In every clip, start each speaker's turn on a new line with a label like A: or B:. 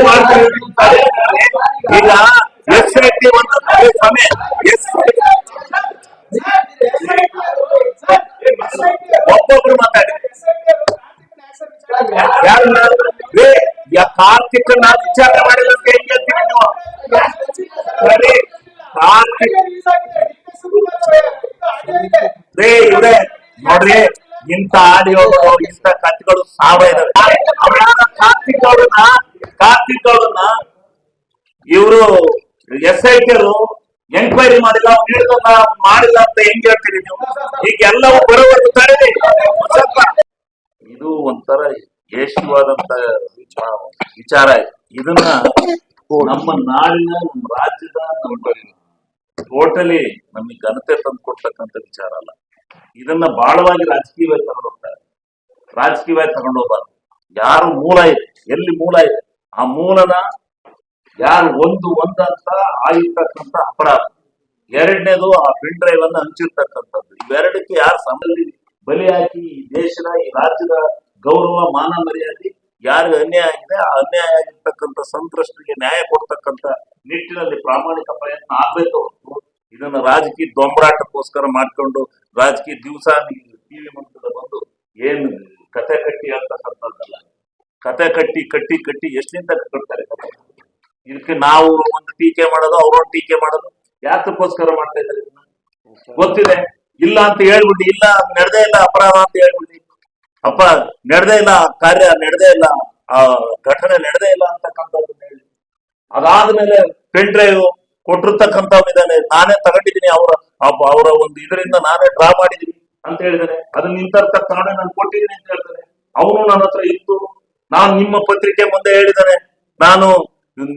A: ಏನ್ ಮಾಡ್ತಾರೆ ಈಗ ಎಸ್ ಟಿ ಒಂದು ಸಮಯ ಎಸ್ ಒಬ್ಬೊಬ್ರು ಮಾತಾಡಿ. ಕಾರ್ತಿಕ್ ನಾ ವಿಚಾರ ಮಾಡಿಲ್ಲ ಅಂತ ಹೆಂಗ್ ಹೇಳ್ತೀರಿ ಕಾರ್ತಿಕ್ ರೇ ಇವ್ರೆ, ನೋಡ್ರಿ, ಇಂಥ ಆಡಿಯೋಗಳು ಇಂಥ ಕಥೆಗಳು ಸಾವ ಇದಾವೆ ಕಾರ್ತಿಕ್ ಅವ್ರನ್ನ ಕಾರ್ತಿಕ್ ಅವ್ರನ್ನ ಇವರು ಎಸ್ ಐ ಟಿರು ಎಂಕ್ವೈರಿ ಮಾಡಿಲ್ಲ ಅವ್ನು ಮಾಡಿಲ್ಲ ಅಂತ ಹೆಂಗ್ ಹೇಳ್ತೀರಿ ನೀವು? ಈಗ ಎಲ್ಲವೂ ಬರೋವರೆಗೂ ತಡೆದಿ ಇದು ಒಂಥರ ಯೇಷವಾದಂತ ವಿಚಾರ ಇದನ್ನ ನಮ್ಮ ನಾಡಿನ, ನಮ್ಮ ರಾಜ್ಯದ ನಮ್ಮ ಟೋಟಲಿ ನಮಗೆ ಘನತೆ ತಂದು ಕೊಡ್ತಕ್ಕಂಥ ವಿಚಾರ ಅಲ್ಲ. ಇದನ್ನ ಬಾಳವಾಗಿ ರಾಜಕೀಯವಾಗಿ ತಗೊಂಡೋಗ್ತಾರೆ. ರಾಜಕೀಯವಾಗಿ ತಗೊಂಡೋಗ್ಬಾರ್ದು. ಯಾರು ಮೂಲ ಇದೆ? ಎಲ್ಲಿ ಮೂಲ ಇದೆ? ಆ ಮೂಲನ ಯಾರು ಒಂದು ಒಂದಂತ ಆಗಿರ್ತಕ್ಕಂಥ ಅಪರಾಧ. ಎರಡನೇದು ಆ ಪಿನ್ ಡ್ರೈವ್ ಅನ್ನು ಹಂಚಿರ್ತಕ್ಕಂಥದ್ದು. ಇವೆರಡಕ್ಕೆ ಯಾರು ಸಮಲ್ಲಿ ಬಲಿ ಈ ದೇಶದ, ಈ ರಾಜ್ಯದ ಗೌರವ, ಮಾನ ಮರ್ಯಾದೆ ಯಾರಿಗೆ ಅನ್ಯಾಯ ಆಗಿದೆ. ಆ ಅನ್ಯಾಯ ಆಗಿರ್ತಕ್ಕಂಥ ಸಂತ್ರಸ್ತರಿಗೆ ನ್ಯಾಯ ಕೊಡ್ತಕ್ಕಂಥ ನಿಟ್ಟಿನಲ್ಲಿ ಪ್ರಾಮಾಣಿಕ ಪ್ರಯತ್ನ ಆಗ್ಬೇಕು ಹೊರತು ಇದನ್ನ ರಾಜಕೀಯ ದೊಂಬರಾಟಕ್ಕೋಸ್ಕರ ಮಾಡ್ಕೊಂಡು ರಾಜಕೀಯ ದಿವಸ ಟಿವಿ ಮಂತ್ರದ ಬಂದು ಏನು ಕತೆ ಕಟ್ಟಿ ಹೇಳ್ತಕ್ಕಂಥದ್ದಲ್ಲ. ಕತೆ ಕಟ್ಟಿ ಕಟ್ಟಿ ಕಟ್ಟಿ ಎಷ್ಟಿಂದ ಕಟ್ತಾರೆ ಕತೆ? ಇದಕ್ಕೆ ನಾವು ಒಂದು ಟೀಕೆ ಮಾಡೋದು ಅವ್ರೊಂದು ಟೀಕೆ ಮಾಡೋದು, ಯಾತಕ್ಕೋಸ್ಕರ ಮಾಡ್ತಾ ಇದ್ದಾರೆ? ಗೊತ್ತಿದೆ. ಇಲ್ಲ ಅಂತ ಹೇಳ್ಬಿಡಿ, ಇಲ್ಲ, ನಡೆದೇ ಇಲ್ಲ ಅಪರಾಧ ಅಂತ ಹೇಳ್ಬಿಡಿ. ಅಪ್ಪ, ನಡೆದೇ ಇಲ್ಲ, ಕಾರ್ಯ ನಡೆದೇ ಇಲ್ಲ, ಆ, ಘಟನೆ ನಡೆದೇ ಇಲ್ಲ ಅಂತಕ್ಕಂಥದ್ದು ಹೇಳಿ. ಅದಾದ್ಮೇಲೆ ಪೆನ್ ಡ್ರೈವ್ ಕೊಟ್ಟಿರ್ತಕ್ಕಂಥವ್ನಿದ್ದಾನೆ ನಾನೇ ತಗೊಂಡಿದ್ದೀನಿ ಅವರ ಅವರ ಒಂದು ಇದರಿಂದ ನಾನೇ ಡ್ರಾ ಮಾಡಿದೀನಿ ಅಂತ ಹೇಳಿದಾನೆ ಅದನ್ನ ನಿಂತರ್ತಕ್ಕ ಕಾರಣ ನಾನು ಕೊಟ್ಟಿದ್ದೀನಿ ಅಂತ ಹೇಳ್ತಾನೆ ಅವನು ನನ್ನ ಹತ್ರ ಇತ್ತು ನಾನು ನಿಮ್ಮ ಪತ್ರಿಕೆ ಮುಂದೆ ಹೇಳಿದರೆ ನಾನು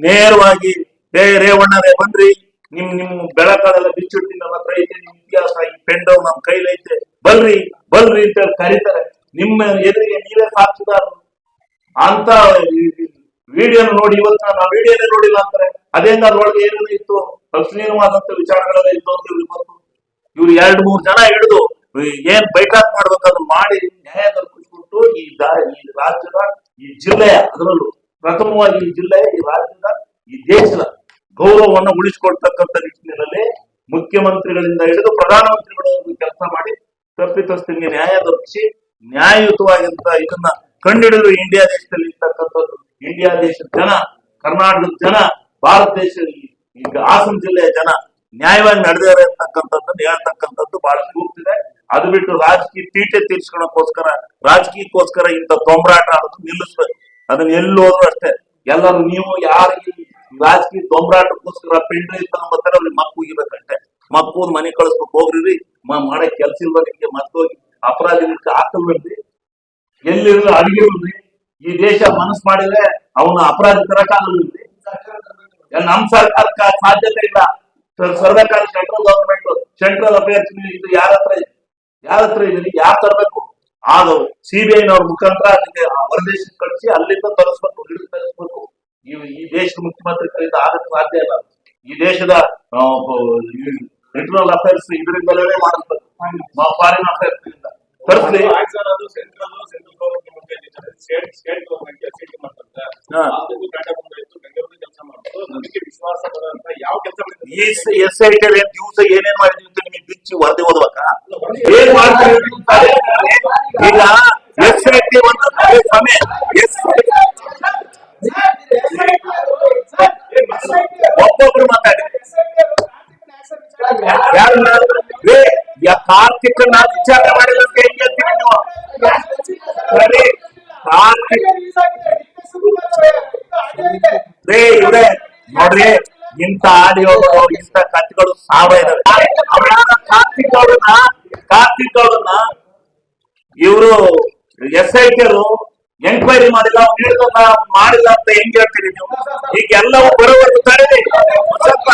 A: ನೇರವಾಗಿ ಹೇ ರೇವಣ್ಣರೇ ಬನ್ರಿ ನಿಮ್ ನಿಮ್ ಬೆಳಕಾಲೆಲ್ಲ ಬಿಚ್ಚಿಡ್ತೀನಿ ನನ್ನ ಹತ್ರ ಐತೆ, ನಿಮ್ ಇತಿಹಾಸ ಈ ಪೆಂಡವ್ ನಮ್ ಕೈಲೈತೆ ಬಲ್ರಿ ಬಲ್ರಿ ಅಂತ ಹೇಳಿ ಕರೀತಾರೆ. ನಿಮ್ಮ ಎದುರಿಗೆ ನೀವೇ ಸಾಕ್ಷಿದಾರರು. ಅಂತ ವಿಡಿಯೋ ನೋಡಿ, ಇವತ್ತು ನಾನು ವಿಡಿಯೋನೇ ನೋಡಿಲ್ಲ ಅಂತಾರೆ ಅದೇಂಗ ಅದ್ರೊಳಗೆ ಏನೇನು ಇತ್ತು? ಅಶ್ಲೀಲವಾದಂತ ವಿಚಾರಗಳೆಲ್ಲ ಇತ್ತು ಅಂತ ಇವ್ರಿಗೆ ಬಂತು ಇವ್ರು ಎರಡ್ ಮೂರ್ ಜನ ಹಿಡಿದು ಏನ್ ಬೈಕಾಕ್ ಮಾಡ್ಬೇಕಾದ್ರು ಮಾಡಿ ನ್ಯಾಯ ದೊರಕಿಸ್ಬಿಟ್ಟು ಈ ದಾ- ಈ ರಾಜ್ಯದ ಈ ಜಿಲ್ಲೆಯ ಅದರಲ್ಲೂ ಪ್ರಥಮವಾಗಿ ಈ ಜಿಲ್ಲೆಯ ಈ ರಾಜ್ಯದ, ಈ ದೇಶದ ಗೌರವವನ್ನು ಉಳಿಸಿಕೊಳ್ತಕ್ಕಂಥ ನಿಟ್ಟಿನಲ್ಲಿ ಮುಖ್ಯಮಂತ್ರಿಗಳಿಂದ ಹಿಡಿದು ಪ್ರಧಾನಮಂತ್ರಿಗಳವರೆಗೂ ಕೆಲಸ ಮಾಡಿ ತಪ್ಪಿತಸ್ಥರಿಗೆ ನ್ಯಾಯ ದೊರಕಿಸಿ ನ್ಯಾಯಯುತವಾಗಿಂತ ಇದನ್ನ ಕಂಡುಹಿಡಿದು ಇಂಡಿಯಾ ದೇಶದಲ್ಲಿ ಇರ್ತಕ್ಕಂಥದ್ದು. ಇಂಡಿಯಾ ದೇಶದ ಜನ, ಕರ್ನಾಟಕದ ಜನ, ಭಾರತ ದೇಶದಲ್ಲಿ ಈಗ ಹಾಸನ ಜಿಲ್ಲೆಯ ಜನ ನ್ಯಾಯವಾಗಿ ನಡೆದಿದ್ದಾರೆ ಅಂತಕ್ಕಂಥದ್ದನ್ನು ಹೇಳ್ತಕ್ಕಂಥದ್ದು ಬಹಳ ಸೂಕ್ತಿದೆ ಅದು ಬಿಟ್ಟು ರಾಜಕೀಯ ಪೀಠೆ ತೀರ್ಸ್ಕೊಳಕ್ಕೋಸ್ಕರ ರಾಜಕೀಯಕ್ಕೋಸ್ಕರ ಇಂಥ ತೊಂಬರಾಟ ಆಡೋದು ನಿಲ್ಲಿಸ್ಬೇಕು. ಅದನ್ನ ಎಲ್ಲಿ ಹೋದ್ರು ಅಷ್ಟೇ. ಎಲ್ಲರೂ ನೀವು ಯಾರಿಗೆ ರಾಜಕೀಯ ತೊಂಬರಾಟಕ್ಕೋಸ್ಕರ ಪಿಂಡ್ರಿ ತಗೊಂಡ್ಬರ್ತಾರೆ ಅವ್ರಿಗೆ ಮಕ್ಕು ಮಕ್ಕ ಮಕ್ಕಳು ಮನೆ ಕಳಿಸ್ಬೇಕು. ಹೋಗ್ರಿ, ಮ- ಮಾಡಕ್ ಕೆಲ್ಸ ಇಲ್ವ ನಿಮ್ಗೆ ಮತ್ತೋಗಿ ಅಪರಾಧಿಗಳಿಗೆ ಹಾಕಲ್ಬೇಡ್ರಿ ಎಲ್ಲಿರೋ ಅಡಿಗೆ ಈ ದೇಶ ಮನಸ್ ಮಾಡಿದ್ರೆ ಅವನ ಅಪರಾಧಿ ತರಕಾಗಲ್ರಿ ನಮ್ ಸರ್ಕಾರಕ್ಕೆ ಆ ಸಾಧ್ಯತೆ ಇಲ್ಲ. ಸರ್ಕಾರ ಸೆಂಟ್ರಲ್ ಗವರ್ಮೆಂಟ್ ಸೆಂಟ್ರಲ್ ಅಫೇರ್ಸ್ ಇದು ಯಾರ ಹತ್ರ ಯಾರ ಹತ್ರ ಇದೀನಿ ಯಾರು ತರಬೇಕು? ಅದು ಸಿಬಿಐನವ್ರ ಮುಖಾಂತರ ಹೊರದೇಶಕ್ಕೆ ಕಳಿಸಿ ಅಲ್ಲಿಂದ ತರಿಸ್ಬೇಕು ಹಿಡಿದು ತರಿಸ್ಬೇಕು ಈ ಈ ದೇಶದ ಮುಖ್ಯಮಂತ್ರಿ ಕಲಿತ ಆಗಕ್ಕೆ ಸಾಧ್ಯ ಇಲ್ಲ. ಈ ದೇಶದ ಇಂಟರ್ನಲ್ ಅಫೇರ್ಸ್ ಇದರಿಂದಲೇ ಮಾಡಿಸ್ಬೇಕು. ಫಾರಿನ್ ಅಫೇರ್ಸ್ ತರಿಸ್ಲಿ. ಎಸ್ ಐ ಟಿ ದಿವಸ ಏನೇನ್ ಮಾಡಿದ್ವಿ ಅಂತ ನಿಮಗೆ ಬಿಚ್ಚಿ ವರದಿ ಓದ್ಬೇಕಾ ಏನ್ ಮಾಡ್ತಾರೆ ಈಗ ಎಸ್ ಟಿ ಒಂದು ಸಮಯ ಎಸ್ ಒಬ್ಬೊಬ್ರು ಮಾತಾಡಿ. ಯಾರು ಕಾರ್ತಿಕ್ ನಾ ವಿಚಾರ ಮಾಡಿಲ್ಲ ನೀವು? ಕಾರ್ತಿಕ್ ರೇ ಇವ್ರೆ, ನೋಡ್ರಿ, ಇಂಥ ಆಡಿಯೋಗಳು ಇಂಥ ಕಥೆಗಳು ಸಾವ ಇದಾವೆ ಕಾರ್ತಿಕ್ ಅವ್ರನ್ನ ಕಾರ್ತಿಕ್ ಅವ್ರನ್ನ ಇವರು ಎಸ್ ಐ ಟಿರು ಎಂಕ್ವೈರಿ ಮಾಡಿಲ್ಲ ಹಿಡಿದನ್ನ ಮಾಡಿಲ್ಲ ಅಂತ ಹೆಂಗ್ ಹೇಳ್ತೀರಿ ನೀವು? ಈಗ ಎಲ್ಲವೂ ಬರೋವರೆಗೂ ತಡೆದಿ ಸ್ವಲ್ಪ.